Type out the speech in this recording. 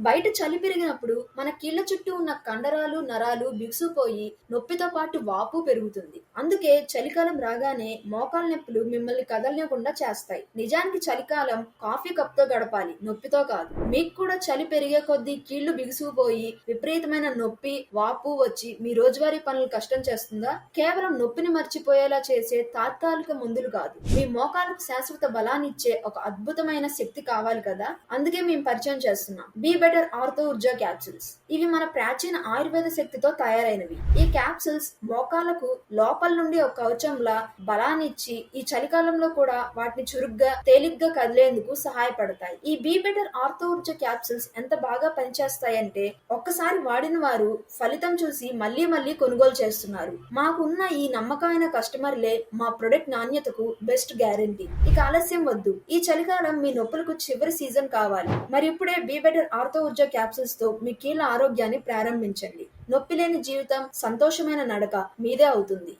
బయట చలి పెరిగినప్పుడు మన కీళ్ళ చుట్టూ ఉన్న కండరాలు నరాలు బిగుసుపోయి నొప్పితో పాటు వాపు పెరుగుతుంది. అందుకే చలికాలం రాగానే మోకాల నొప్పులు మిమ్మల్ని కదలనివ్వకుండా చేస్తాయి. నిజానికి చలికాలం కాఫీ కప్తో గడపాలి. నొప్పితో కాదు. మీకు కూడా చలి పెరిగే కొద్దీ కీళ్ళు బిగుసుకుపోయి విపరీతమైన నొప్పి వాపు వచ్చి మీ రోజువారీ పనులు కష్టం చేస్తుందా? కేవలం నొప్పిని మర్చిపోయేలా చేసే తాత్కాలిక మందులు కాదు. మీ మోకాలకు శాశ్వత బలాన్నిచ్చే ఒక అద్భుతమైన శక్తి కావాలి కదా? అందుకే మేము పరిచయం చేస్తున్నాం. Be better ortho Urja capsules. ఇవి మన ప్రాచీన ఆయుర్వేద శక్తితో తయారైనవి. ఈ క్యాప్సిల్స్ మోకాలకు లోపల నుండి ఒక కవచంలా బలాన్ని ఇచ్చి ఈ చలికాలంలో కూడా వాటిని చురుగ్గా తేలిగ్గా కదిలేందుకు సహాయపడతాయి. ఈ be better ortho Urja capsules ఎంత బాగా పనిచేస్తాయంటే ఒక్కసారి వాడిన వారు ఫలితం చూసి మళ్ళీ మళ్ళీ కొనుగోలు చేస్తున్నారు. మాకున్న ఈ నమ్మకమైన కస్టమర్లే మా ప్రొడక్ట్ నాణ్యతకు బెస్ట్ గ్యారంటీ. ఇక ఆలస్యం వద్దు. ఈ చలికాలం మీ నొప్పులకు చివరి సీజన్ కావాలి. మరి ఇప్పుడే బీ బెటర్ ఆర్థో ఊర్జ క్యాప్సిల్స్తో మీ కీళ్ళ ఆరోగ్యాన్ని ప్రారంభించండి. నొప్పి లేని జీవితం సంతోషమైన నడక మీదే అవుతుంది.